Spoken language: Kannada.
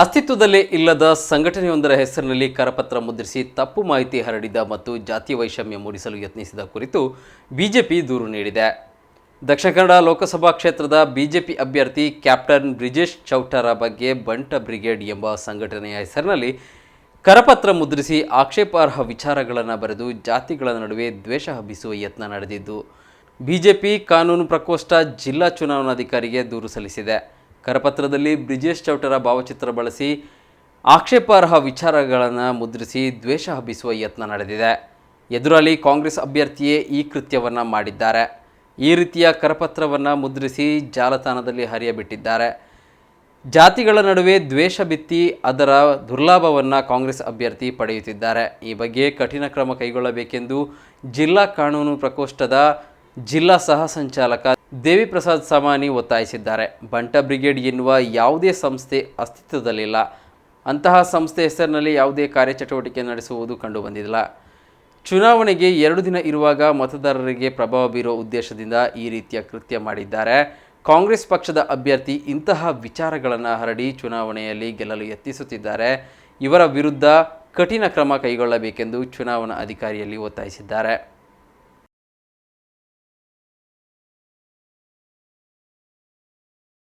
ಅಸ್ತಿತ್ವದಲ್ಲೇ ಇಲ್ಲದ ಸಂಘಟನೆಯೊಂದರ ಹೆಸರಿನಲ್ಲಿ ಕರಪತ್ರ ಮುದ್ರಿಸಿ ತಪ್ಪು ಮಾಹಿತಿ ಹರಡಿದ ಮತ್ತು ಜಾತಿ ವೈಷಮ್ಯ ಮೂಡಿಸಲು ಯತ್ನಿಸಿದ ಕುರಿತು ಬಿಜೆಪಿ ದೂರು ನೀಡಿದೆ. ದಕ್ಷಿಣ ಕನ್ನಡ ಲೋಕಸಭಾ ಕ್ಷೇತ್ರದ ಬಿಜೆಪಿ ಅಭ್ಯರ್ಥಿ ಕ್ಯಾಪ್ಟನ್ ಬ್ರಿಜೇಶ್ ಚೌಟರ ಬಗ್ಗೆ ಬಂಟ ಬ್ರಿಗೇಡ್ ಎಂಬ ಸಂಘಟನೆಯ ಹೆಸರಿನಲ್ಲಿ ಕರಪತ್ರ ಮುದ್ರಿಸಿ ಆಕ್ಷೇಪಾರ್ಹ ವಿಚಾರಗಳನ್ನು ಬರೆದು ಜಾತಿಗಳ ನಡುವೆ ದ್ವೇಷ ಹಬ್ಬಿಸುವ ಯತ್ನ ನಡೆದಿದ್ದು, ಬಿಜೆಪಿ ಕಾನೂನು ಪ್ರಕೋಷ್ಠ ಜಿಲ್ಲಾ ಚುನಾವಣಾಧಿಕಾರಿಗೆ ದೂರು ಸಲ್ಲಿಸಿದೆ. ಕರಪತ್ರದಲ್ಲಿ ಬ್ರಿಜೇಶ್ ಚೌಟರ ಭಾವಚಿತ್ರ ಬಳಸಿ ಆಕ್ಷೇಪಾರ್ಹ ವಿಚಾರಗಳನ್ನು ಮುದ್ರಿಸಿ ದ್ವೇಷ ಹಬ್ಬಿಸುವ ಯತ್ನ ನಡೆದಿದೆ. ಎದುರಲ್ಲಿ ಕಾಂಗ್ರೆಸ್ ಅಭ್ಯರ್ಥಿಯೇ ಈ ಕೃತ್ಯವನ್ನು ಮಾಡಿದ್ದಾರೆ. ಈ ರೀತಿಯ ಕರಪತ್ರವನ್ನು ಮುದ್ರಿಸಿ ಜಾಲತಾಣದಲ್ಲಿ ಹರಿಯಬಿಟ್ಟಿದ್ದಾರೆ. ಜಾತಿಗಳ ನಡುವೆ ದ್ವೇಷ ಬಿತ್ತಿ ಅದರ ದುರ್ಲಾಭವನ್ನು ಕಾಂಗ್ರೆಸ್ ಅಭ್ಯರ್ಥಿ ಪಡೆಯುತ್ತಿದ್ದಾರೆ. ಈ ಬಗ್ಗೆ ಕಠಿಣ ಕ್ರಮ ಕೈಗೊಳ್ಳಬೇಕೆಂದು ಜಿಲ್ಲಾ ಕಾನೂನು ಪ್ರಕೋಷ್ಠದ ಜಿಲ್ಲಾ ಸಹ ಸಂಚಾಲಕ ದೇವಿ ಪ್ರಸಾದ್ ಸಾಮಾನಿ ಒತ್ತಾಯಿಸಿದ್ದಾರೆ. ಬಂಟ ಬ್ರಿಗೇಡ್ ಎನ್ನುವ ಯಾವುದೇ ಸಂಸ್ಥೆ ಅಸ್ತಿತ್ವದಲ್ಲಿಲ್ಲ. ಅಂತಹ ಸಂಸ್ಥೆ ಹೆಸರಿನಲ್ಲಿ ಯಾವುದೇ ಕಾರ್ಯಚಟುವಟಿಕೆ ನಡೆಸುವುದು ಕಂಡುಬಂದಿಲ್ಲ. ಚುನಾವಣೆಗೆ ಎರಡು ದಿನ ಇರುವಾಗ ಮತದಾರರಿಗೆ ಪ್ರಭಾವ ಬೀರುವ ಉದ್ದೇಶದಿಂದ ಈ ರೀತಿಯ ಕೃತ್ಯ ಮಾಡಿದ್ದಾರೆ. ಕಾಂಗ್ರೆಸ್ ಪಕ್ಷದ ಅಭ್ಯರ್ಥಿ ಇಂತಹ ವಿಚಾರಗಳನ್ನು ಹರಡಿ ಚುನಾವಣೆಯಲ್ಲಿ ಗೆಲ್ಲಲು ಯತ್ನಿಸುತ್ತಿದ್ದಾರೆ. ಇವರ ವಿರುದ್ಧ ಕಠಿಣ ಕ್ರಮ ಕೈಗೊಳ್ಳಬೇಕೆಂದು ಚುನಾವಣಾ ಅಧಿಕಾರಿಯಲ್ಲಿ ಒತ್ತಾಯಿಸಿದ್ದಾರೆ.